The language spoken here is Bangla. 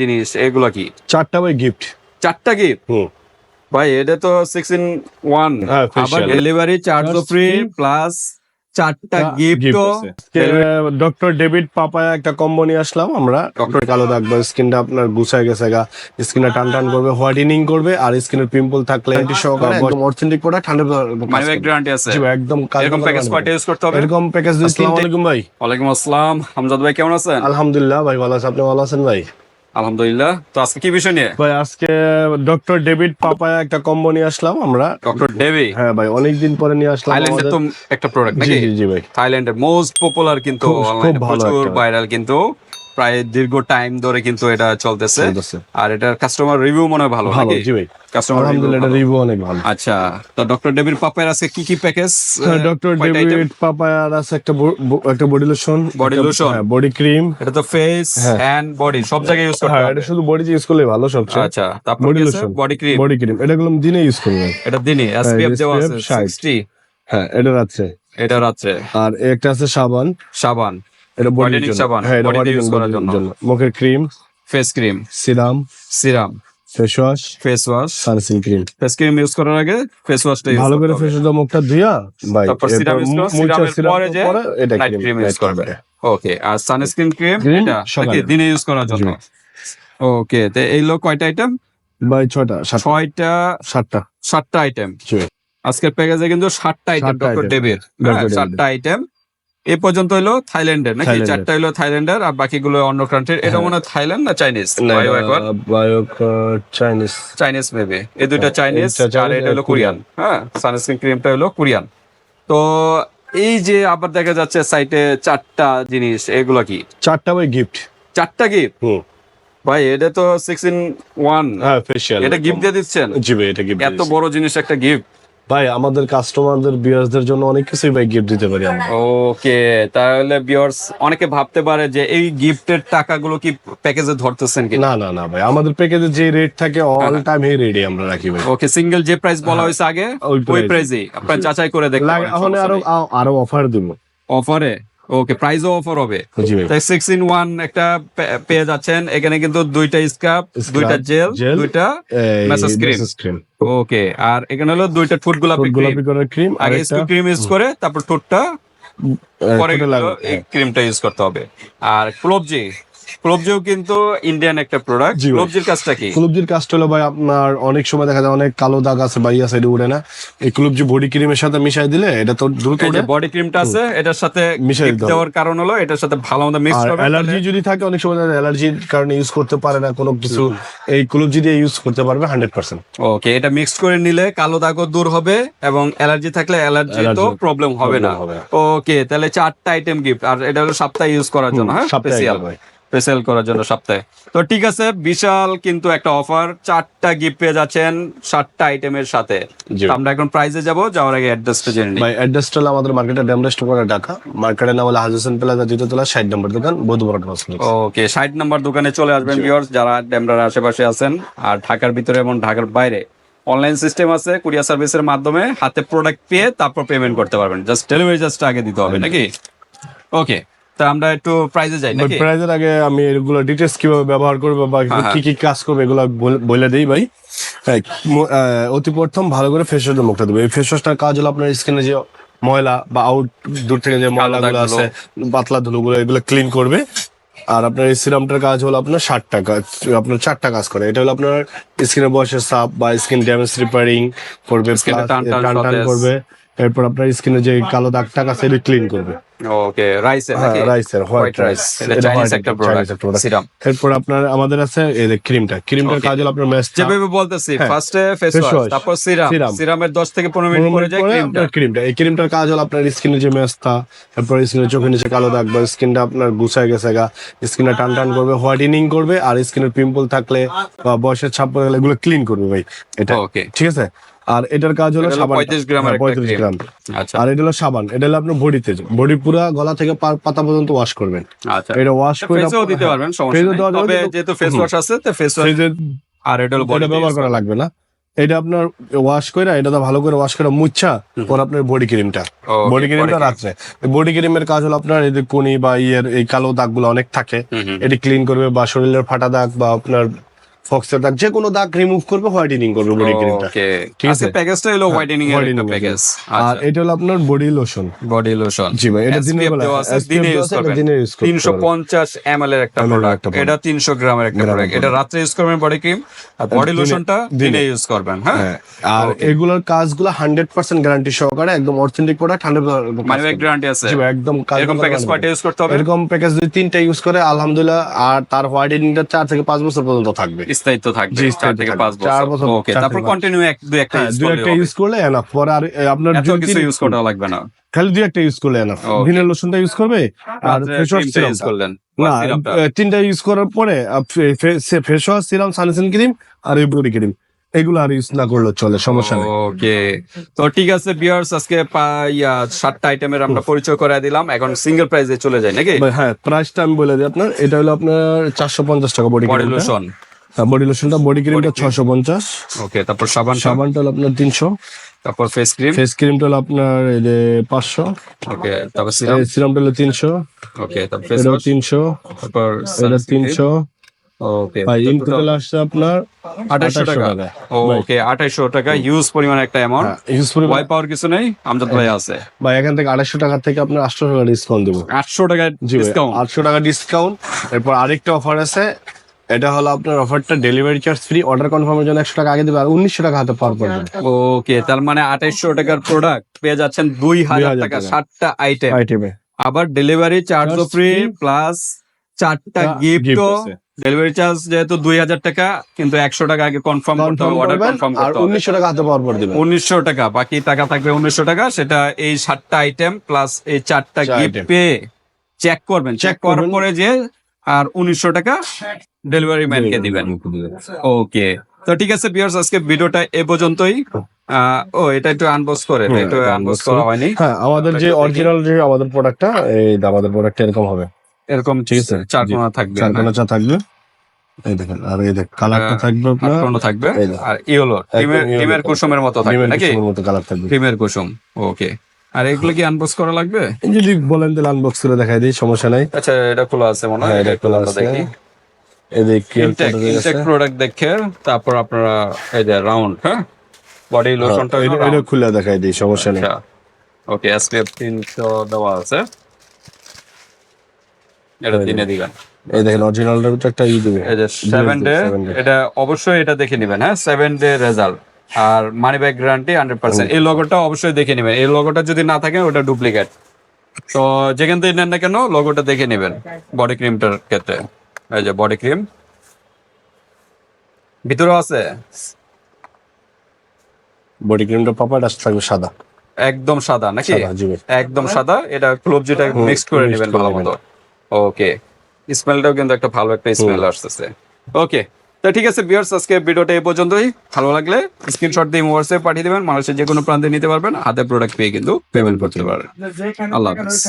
জিনিস এগুলো কি? চারটা ভাই গিফট চারটা গিফট হুম। ভাই এটা তো সিক্স ইন ওয়ান আবার delivery charge Charge free plus চারটা গিফট ডক্টর ডেভিড পাপায়া একটা কম্বো নিয়ে আসলাম আমরা। ডক্টর কালো দাগ স্কিনটা আপনার গুছায় গেছে গা। স্কিনটা টান টান করবে হোয়াইটেনিং করবে আর স্কিনের পিম্পল থাকলে এন্টি সহকারে একদম অথেন্টিক প্রোডাক্ট হান্ড্রেড মানে ব্যাক গ্যারান্টি আছে। একদম এরকম প্যাকেজ। কয়টা ইউজ করতে হবে। এরকম প্যাকেজ আসসালামু তিনটে। ভাই ওয়ালাইকুম আসসালাম। হামজাদ ভাই কেমন আছেন? আলহামদুলিল্লাহ ভাই ভালো আছে আপনি ভালো আছেন ভাই? আলহামদুলিল্লাহ। তো আজকে কি বিষয় নিয়ে? ভাই আজকে ডক্টর ডেভিড পাপায়া একটা কম্বো নিয়ে আসলাম আমরা। ডক্টর ডেভি হ্যাঁ ভাই অনেকদিন পরে নিয়ে আসলাম থাইল্যান্ডের তো একটা প্রোডাক্ট নাকি? জি জি ভাই। থাইল্যান্ডের মোস্ট পপুলার কিন্তু অনলাইনে প্রচুর ভাইরাল কিন্তু। প্রায় দীর্ঘ টাইম ধরে কিন্তু এটা চলতেছে। আর এটার কাস্টমার রিভিউ মনে হয় ভালো ভালো নাকি? জি ভাই। কাস্টমার আলহামদুলিল্লাহ রিভিউ অনেক ভালো। আচ্ছা তো ডক্টর ডেভির পাপের আজকে কি কি প্যাকেজ ডক্টর ডেভিড পাপায়ার আছে একটা একটা বডি লোশন lotion? হ্যাঁ বডি ক্রিম এটা তো ফেস হ্যান্ড বডি সব জায়গায় ইউজ করতে হ্যাঁ হবে। এটা শুধু বডি ইউজ করলে ভালো সবচেয়ে। আচ্ছা তারপর body lotion body cream body cream এটা গুলো দিনে ইউজ করবেন এটা দিনে এসপিএফ দেওয়া আছে 60 60 হ্যাঁ এটা রাত্রে। এটা আর একটা আছে সাবান। সাবান। এটা সাবান, হ্যাঁ এটা বডির use করার জন্য। মুখের cream face cream serum serum face wash face wash sunscreen cream face cream use করার আগে ফেস ওয়াশটা ইউজ ভালো করে ফেস মুখটা ধুইয়া ভাই তারপর সিরাম ইউজ করো সিরামের পরে যে এটা ক্রিম ইউজ করবে। ওকে আর সানস্ক্রিন ক্রিম এটা। নাকি দিনে ইউজ করার জন্য? ওকে তো এই লো কয়টা আইটেম ভাই ছয়টা ছয়টা সাতটা। সাতটা আইটেম আজকের প্যাকেজে কিন্তু সাতটা আইটেম ডক্টর। ডেভির সাতটা আইটেম এ পর্যন্ত হলো থাইল্যান্ডের নাকি চারটা হলো থাইল্যান্ডের আর বাকিগুলো অন্য কান্ট্রির এটা মনে হয় থাইল্যান্ড না চাইনিজ চাইনিজ চাইনিজ মেবি এই দুইটা চাইনিজ এটা আর এটা হলো কোরিয়ান হ্যাঁ সানস্ক্রিন ক্রিমটা হলো কোরিয়ান তো এই যে আবার দেখা যাচ্ছে সাইটে চারটা জিনিস এগুলো কি? চারটা ভাই গিফট চারটা গিফট ভাই এটা তো সিক্স ইন ওয়ান হ্যাঁ ফেশিয়াল এটা গিফট দিয়ে দিচ্ছেন? জি ভাই এটা গিফট এত বড় জিনিস একটা গিফট ভাই আমাদের কাস্টমারদের ভিউয়ার্সদের জন্য অনেক কিছুই ভাই গিফট দিতে পারি আমরা। ওকে তাহলে ভিউয়ার্স অনেকে ভাবতে পারে যে এই গিফটের টাকাগুলো কি প্যাকেজে ধরতেছেন কি? না না না ভাই আমাদের প্যাকেজে যে রেট থাকে অল টাইম এই রেটে আমরা রাখি ভাই। ওকে সিঙ্গেল যে প্রাইস বলা হয়েছে আগে ওই প্রাইসে আপনারা যাচাই করে দেখুন এখন আরও আরও অফার দিব। অফারে ওকে প্রাইজও অফার হবে। তাই সিক্স ইন ওয়ান একটা পেয়ে যাচ্ছেন। এখানে কিন্তু দুইটা স্কাপ দুইটা জেল দুইটা মেসেজ। ক্রিম ওকে আর এখানে হলো দুইটা ঠোঁট গোলাপি ক্রিম গোলাপি ক্রিম আর আগে স্কিন ক্রিম ইউজ করে তারপর ঠোঁটটা পরে লাগানো। এই ক্রিমটা ইউজ করতে হবে। আর ক্লোবজি ক্লোবজিও কিন্তু ইন্ডিয়ান একটা প্রোডাক্ট ক্লোবজির কাজটা কি? কুলুবজির কাজটা হলো ভাই আপনার অনেক সময় দেখা যায় অনেক কালো দাগ আছে বাইয়া সাইডে উঠে না। এই কুলুবজি বডি ক্রিমের সাথে মিশাই দিলে এটা তো দ্রুত উঠে বডি ক্রিমটা আছে এটার সাথে মিশাই। দেওয়ার কারণ হলো এটার সাথে ভালো মতো মিক্স করবে অ্যালার্জি যদি থাকে অনেক সময় অ্যালার্জির কারণে ইউজ করতে পারে না কোনো কিছু। এই কুলুবজি দিয়ে ইউজ করতে পারবে হান্ড্রেড পার্সেন্ট ওকে এটা মিক্স করে নিলে কালো দাগও দূর হবে এবং অ্যালার্জি থাকলে অ্যালার্জি তো প্রবলেম হবে না। ওকে তাহলে চারটা আইটেম গিফট আর এটা হলো সপ্তাহে ইউজ করার জন্য হ্যাঁ? স্পেশাল স্পেশাল করার জন্য সপ্তাহে। তো ঠিক আছে বিশাল কিন্তু একটা অফার চারটা গিফট পেয়ে যাচ্ছেন সাতটা আইটেমের সাথে। আমরা এখন প্রাইজে যাব যাওয়ার আগে অ্যাড্রেসটা জেনে নিই। ভাই অ্যাড্রেসটা হলো আমাদের মার্কেটের ড্যামরেস্ট করে ঢাকা। মার্কেটের নাম হলো হাজুসেন প্লাজা দ্বিতীয় তলা ষাট নম্বর দোকান বধুবরট ওকে ষাট নম্বর দোকানে চলে আসবেন ভিউয়ার্স যারা ডেমরার আশেপাশে আছেন। আর ঢাকার ভিতরে এবং ঢাকার বাইরে অনলাইন সিস্টেম আছে কুরিয়ার সার্ভিসের মাধ্যমে। হাতে প্রোডাক্ট পেয়ে তারপর পেমেন্ট করতে পারবেন। জাস্ট ডেলিভারি চার্জটা আগে দিতে হবে নাকি? ওকে তা আমরা একটু প্রাইজে যাই নাকি? প্রাইজের আগে আমি এগুলো ডিটেলস কীভাবে ব্যবহার করব বা হ্যাঁ, কি কি কাজ করবে এগুলো বলে দিই ভাই। হ্যাঁ, অতি প্রথম ভালো করে ফেস ওয়াশ মুখটা দেবো এই ফেস ওয়াশটার কাজ হলো আপনার স্কিনে যে ময়লা বা আউট দূর থেকে যে ময়লাগুলো আছে পাতলা ধুলোগুলো এগুলো ক্লিন করবে। আর আপনার এই সিরামটার কাজ হলো আপনার ষাটটা কাজ আপনার চারটা কাজ করে। এটা হলো আপনার স্কিনের বয়সের সাপ বা স্কিন ড্যামেজ রিপেয়ারিং করবে টান টান। করবে। এরপর আপনার স্কিনে যে কালো দাগ টাক আছে এটা ক্লিন করবে। ওকে রাইস হ্যাঁ রাইসের হোয়াইট হোয়াইট রাইস রাইস এটা চাইনিজ একটা প্রোডাক্ট সিরাম এরপর আপনার আমাদের আছে এই যে ক্রিমটা ক্রিমটার কাজ হলো আপনার ম্যাচ যেভাবে বলতেছি হ্যাঁ, ফার্স্টে ফেস ওয়াশ তারপর সিরাম সিরামের 10 থেকে 15 মিনিট পরে যায় ক্রিমটা ক্রিমটা এই ক্রিমটার কাজ হলো আপনার স্কিনের যে মেস্তা তারপর স্কিনের চোখের নিচে কালো দাগ বা স্কিনটা আপনার গুছায় গেছে গা স্কিনটা টান টান করবে হোয়াইটেনিং করবে আর স্কিনের পিম্পল থাকলে বা বয়সের ছাপ পড়ে গেলে এগুলো ক্লিন করবে ভাই। এটা ওকে ঠিক আছে? আর এটার কাজ হলো সাবান 35 গ্রামের একটা পঁয়ত্রিশ গ্রাম। আচ্ছা। আর এটা হলো সাবান এটা হলো আপনার বডিতে বডি পুরা গলা থেকে পাতা পর্যন্ত ওয়াশ করবেন। আচ্ছা। এটা ওয়াশ করে ফেসেও দিতে পারবেন সমস্যা নেই। তবে যেহেতু ফেস ওয়াশ আছে তো ফেস ওয়াশ আর এটা বডি ব্যবহার করা লাগবে না। এটা আপনার ওয়াশ করে এটা তো ভালো করে ওয়াশ করে মুচ্ছা পর আপনার বডি ক্রিমটা বডি ক্রিমটা রাত্রে। বডি ক্রিমের কাজ হলো আপনার এই কোনি বা ইয়ের এই কালো দাগগুলো অনেক থাকে। এটি ক্লিন করবে বা শরীরের ফাটা দাগ বা আপনার ফক্সের দাগ যে কোনো দাগ রিমুভ করবে হোয়াইটেনিং করবে বডি ক্রিমটা ওকে ঠিক আছে? প্যাকেজটা হলো হোয়াইটেনিং এর একটা প্যাকেজ আর এটা হলো আপনার বডি লোশন বডি লোশন জি ভাই এটা দিনের বেলা দিনে ইউজ করবেন। দিনে ইউজ করতে তিনশো পারবেন। পঞ্চাশ এম এল এর একটা প্রোডাক্ট। এটা তিনশো গ্রামের একটা প্রোডাক্ট এটা রাত্রে ইউজ করবেন বডি ক্রিম আর বডি লোশনটা দিনে। ইউজ করবেন হ্যাঁ? হ্যাঁ আর এগুলোর কাজগুলো হান্ড্রেড পার্সেন্ট গ্যারান্টি সহকারে একদম অথেন্টিক প্রোডাক্ট হান্ড্রেড মানে গ্যারান্টি আছে। একদম এরকম প্যাকেজ। কয়টা ইউজ করতে হবে? এরকম প্যাকেজ যদি তিনটা ইউজ করে আলহামদুলিল্লাহ আর তার হোয়াইটেনিংটা চার থেকে পাঁচ বছর পর্যন্ত থাকবে। স্থায়িত্ব থাকবে চার থেকে পাঁচ বছর। ওকে তারপর কন্টিনিউ এক দুই একটা হ্যাঁ ইউজ দুই করলে একটা ইউজ করলে এনাফ পরে আর আপনার কিছু ইউজ করা লাগবে না। খালি দুই একটা ইউজ করলে এনাফ. ভিনের লোশনটা ইউজ করবে আর ফেস ওয়াশ ইউজ করলেন। না তিনটা ইউজ করার পরে face wash serum sunscreen cream আর এই বডি ক্রিম এগুলো আর ইউজ না করলেও চলে সমস্যা নেই। ওকে তো ঠিক আছে বিয়ার্স আজকে সাতটা আইটেমের আমরা পরিচয় করে দিলাম। এখন সিঙ্গেল প্রাইসে চলে যায় নাকি? হ্যাঁ প্রাইসটা আমি বলে দিই আপনার এটা হলো আপনার চারশো পঞ্চাশ টাকা বডি লোশন বডি লোশনটা বডি ক্রিমটা ছশো পঞ্চাশ। ওকে তারপর সাবান সাবানটা হলো আপনার তিনশো। তারপর ফেস ক্রিম ফেস ক্রিমটা হলো আপনার এই যে পাঁচশো। ওকে তারপর সিরাম সিরামটা হলো তিনশো। ওকে তারপর ফেস এটা তিনশো। তারপর এটা তিনশো। ওকে ভাই ইন টোটাল আসছে আপনার টাকা। ওকে টাকা ইউজ পরিমাণ একটা অ্যামাউন্ট ইউজ করে ওয়াই পাওয়ার কিছু নেই? আমজাদ ভাই আছে। ভাই এখান থেকে টাকা থেকে আপনার আটশো টাকা ডিসকাউন্ট দেবো। আটশো টাকা ডিসকাউন্ট আটশো টাকা ডিসকাউন্ট এরপর আরেকটা অফার আছে এটা হলো আপনার অফারটা ডেলিভারি চার্জ ফ্রি অর্ডার কনফার্মের জন্য একশো টাকা আগে দেবে আর উনিশশো টাকা হাতে পার করবেন ওকে তার মানে আঠাইশশো টাকার প্রোডাক্ট পেয়ে যাচ্ছেন দুই হাজার টাকা। সাতটা আইটেম আইটেমে আবার ডেলিভারি চার্জও ফ্রি প্লাস চারটা টা গিফটও ডেলিভারি চার্জ যেহেতু দুই হাজার টাকা কিন্তু একশো টাকা আগে কনফার্ম করতে হবে অর্ডার কনফার্ম আর করতে হবে। উনিশশো টাকা হাতে পাওয়ার পর দেবেন। উনিশশো টাকা বাকি টাকা থাকবে উনিশশো টাকা সেটা এই সাতটা আইটেম প্লাস এই চারটা গিফট পেয়ে চেক করবেন। চেক করার পরে যে আর উনিশশো টাকা ডেলিভারি ম্যানকে দিবেন। ওকে তো ঠিক আছে বিয়ার্স আজকে ভিডিওটা এ পর্যন্তই। ও এটা একটু আনবক্স করে এটা আনবক্স করা হয়নি। হ্যাঁ আমাদের যে অরিজিনাল যে আমাদের প্রোডাক্টটা এই আমাদের প্রোডাক্ট এরকম হবে। এরকম ঠিক আছে? চার। কোণা থাকবে চার কোনা চা থাকবে। এই দেখেন আর এই দেখ কালারটা হ্যাঁ, থাকবে আপনার। আটকোনা থাকবে। আর ইয়েলো ডিমের ডিমের কুসুমের মতো থাকবে ডিমের নাকি? কুসুমের মতো কালার থাকবে। ডিমের কুসুম ওকে আর এগুলো কি আনবক্স করা লাগবে? যদি বলেন তাহলে আনবক্স করে দেখাই দিই সমস্যা নাই। আচ্ছা এটা খোলা আছে মনে হয়। হ্যাঁ এটা খোলা আছে। দেখি এই যে ইনটেক ইনটেক প্রোডাক্ট দেখে তারপর আপনারা এই যে রাউন্ড হ্যাঁ? বডি লোশনটা হ্যাঁ, এটা- খুলে দেখাই দিই সমস্যা নেই। আচ্ছা ওকে এসপিএফ তিনশো দেওয়া আছে। এটা দিনে দিবেন। এই দেখেন অরিজিনালটার একটা ই দেবে। এই যে সেভেন ডে এটা অবশ্যই এটা দেখে নেবেন হ্যাঁ? সেভেন ডে রেজাল্ট আর money back guarantee hundred percent এই লোগোটা অবশ্যই দেখে নেবেন। এই লোগোটা যদি না থাকে ওটা ডুপ্লিকেট তো যেখান থেকে নেন না কেন লোগোটা দেখে নেবেন বডি ক্রিমটার ক্ষেত্রে। এই যে বডি ক্রিম ভিতরেও আছে? বডি ক্রিমটা পাপাট আসতে থাকবে সাদা। একদম সাদা নাকি? সাদা জি ভাই। একদম সাদা? এটা ক্লোভ যেটা মিক্সড করে নেবেন ভালো মতো। ওকে স্মেলটাও কিন্তু একটা ভালো একটা স্মেল আসতেছে। ওকে তো ঠিক আছে বিয়ার্স আজকে ভিডিওটা এই পর্যন্তই। ভালো লাগলে স্ক্রিনশট দিয়ে হোয়াটসঅ্যাপ পাঠিয়ে দেবেন মানুষের যে কোনো প্রান্তে নিতে পারবেন হাতে প্রোডাক্ট পেয়ে কিন্তু পেমেন্ট করতে পারবেন। আল্লাহ হাফেজ।